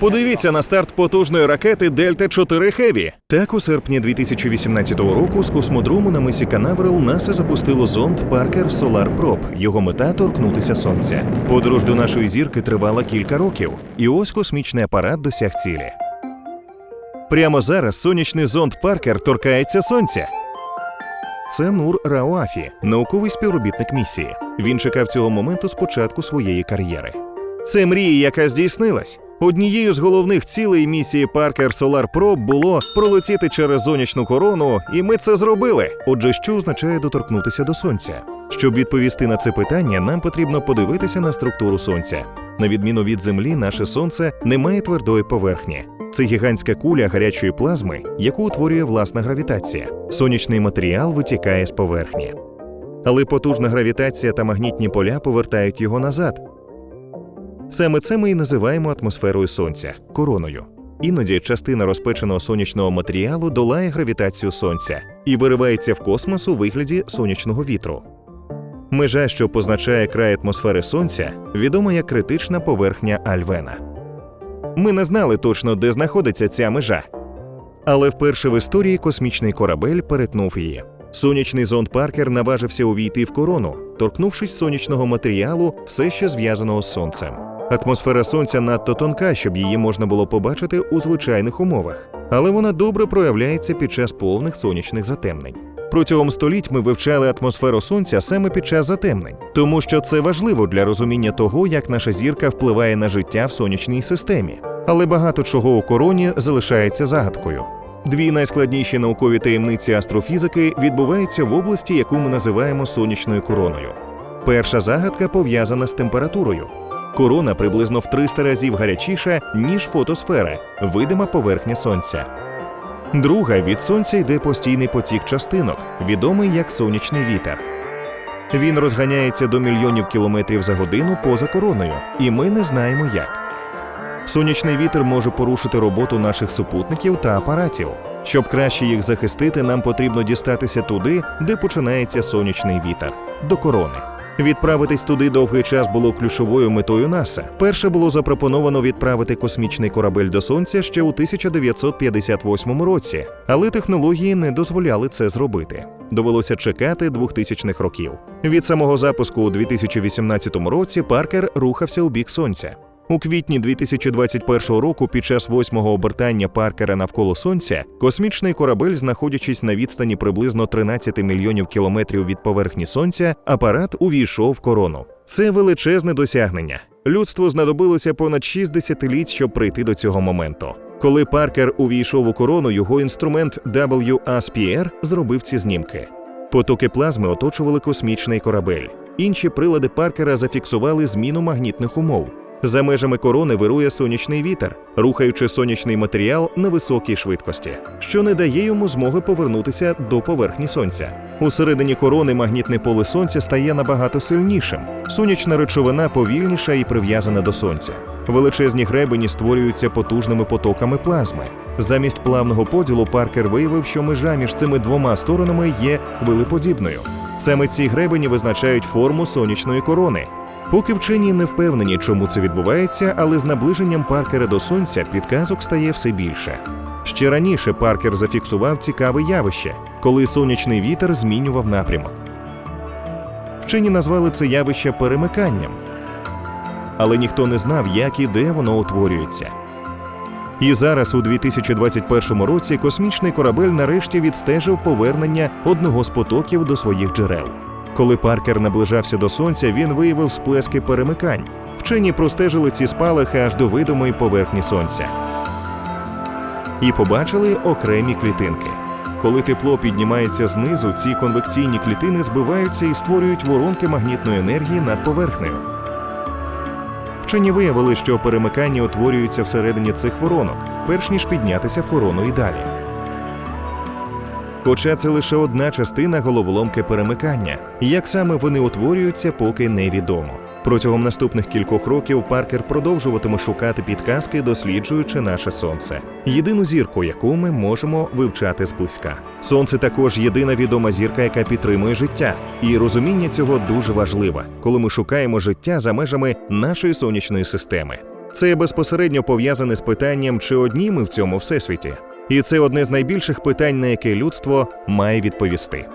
Подивіться на старт потужної ракети Дельта 4 Хеві. Так, у серпні 2018 року з космодрому на мисі Канаверал НАСА запустило зонд Паркер Solar Probe. Його мета торкнутися сонця. Подорож до нашої зірки тривала кілька років, і ось космічний апарат досяг цілі. Прямо зараз сонячний зонд Паркер торкається сонця. Це Нур Рауафі, науковий співробітник місії. Він чекав цього моменту з початку своєї кар'єри. Це мрія, яка здійснилась. Однією з головних цілей місії Parker Solar Probe було пролетіти через сонячну корону, і ми це зробили. Отже, що означає доторкнутися до сонця? Щоб відповісти на це питання, нам потрібно подивитися на структуру сонця. На відміну від Землі, наше сонце не має твердої поверхні. Це гігантська куля гарячої плазми, яку утворює власна гравітація. Сонячний матеріал витікає з поверхні. Але потужна гравітація та магнітні поля повертають його назад. Саме це ми і називаємо атмосферою сонця короною. Іноді частина розпеченого сонячного матеріалу долає гравітацію сонця і виривається в космос у вигляді сонячного вітру. Межа, що позначає край атмосфери сонця, відома як критична поверхня Альвена. Ми не знали точно, де знаходиться ця межа. Але вперше в історії космічний корабель перетнув її. Сонячний зонд Паркер наважився увійти в корону, торкнувшись сонячного матеріалу, все ще зв'язаного з сонцем. Атмосфера сонця надто тонка, щоб її можна було побачити у звичайних умовах, але вона добре проявляється під час повних сонячних затемнень. Протягом століть ми вивчали атмосферу сонця саме під час затемнень, тому що це важливо для розуміння того, як наша зірка впливає на життя в сонячній системі. Але багато чого у короні залишається загадкою. Дві найскладніші наукові таємниці астрофізики відбуваються в області, яку ми називаємо сонячною короною. Перша загадка пов'язана з температурою. Корона приблизно в 300 разів гарячіша, ніж фотосфера, видима поверхня сонця. Друга від сонця йде постійний потік частинок, відомий як сонячний вітер. Він розганяється до мільйонів кілометрів за годину поза короною, і ми не знаємо як. Сонячний вітер може порушити роботу наших супутників та апаратів. Щоб краще їх захистити, нам потрібно дістатися туди, де починається сонячний вітер до корони. Відправитись туди довгий час було ключовою метою НАСА. Перше було запропоновано відправити космічний корабель до сонця ще у 1958 році, але технології не дозволяли це зробити. Довелося чекати 2000-х років. Від самого запуску у 2018 році Паркер рухався у бік сонця. У квітні 2021 року, під час восьмого обертання Паркера навколо сонця, космічний корабель, знаходячись на відстані приблизно 13 мільйонів кілометрів від поверхні сонця, апарат увійшов в корону. Це величезне досягнення. Людству знадобилося понад 6 десятиліть, щоб прийти до цього моменту. Коли Паркер увійшов у корону, його інструмент WASPR зробив ці знімки. Потоки плазми оточували космічний корабель. Інші прилади Паркера зафіксували зміну магнітних умов. За межами корони вирує сонячний вітер, рухаючи сонячний матеріал на високій швидкості, що не дає йому змоги повернутися до поверхні сонця. Усередині корони магнітне поле сонця стає набагато сильнішим. Сонячна речовина повільніша і прив'язана до сонця. Величезні гребені створюються потужними потоками плазми. Замість плавного поділу Паркер виявив, що межа між цими двома сторонами є хвилеподібною. Саме ці гребені визначають форму сонячної корони. Поки вчені не впевнені, чому це відбувається, але з наближенням Паркера до сонця підказок стає все більше. Ще раніше Паркер зафіксував цікаве явище, коли сонячний вітер змінював напрямок. Вчені назвали це явище перемиканням, але ніхто не знав, як і де воно утворюється. І зараз, у 2021 році, космічний корабель нарешті відстежив повернення одного з потоків до своїх джерел. Коли Паркер наближався до сонця, він виявив сплески перемикань. Вчені простежили ці спалахи аж до видимої поверхні сонця. І побачили окремі клітинки. Коли тепло піднімається знизу, ці конвекційні клітини збиваються і створюють воронки магнітної енергії над поверхнею. Вчені виявили, що перемикання утворюються всередині цих воронок, перш ніж піднятися в корону і далі. Хоча це лише одна частина головоломки перемикання, як саме вони утворюються, поки невідомо. Протягом наступних кількох років Паркер продовжуватиме шукати підказки, досліджуючи наше сонце, єдину зірку, яку ми можемо вивчати зблизька. Сонце також єдина відома зірка, яка підтримує життя, і розуміння цього дуже важливе, коли ми шукаємо життя за межами нашої сонячної системи. Це безпосередньо пов'язане з питанням, чи одні ми в цьому всесвіті. І це одне з найбільших питань, на яке людство має відповісти.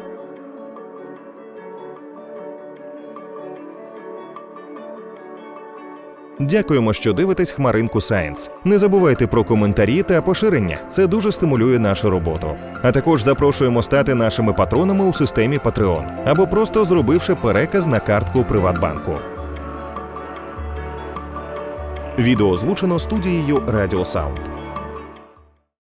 Дякуємо, що дивитесь Хмаринку Сайенс. Не забувайте про коментарі та поширення. Це дуже стимулює нашу роботу. А також запрошуємо стати нашими патронами у системі Patreon або просто зробивши переказ на картку Приватбанку. Відео озвучено студією Радіо Саунд.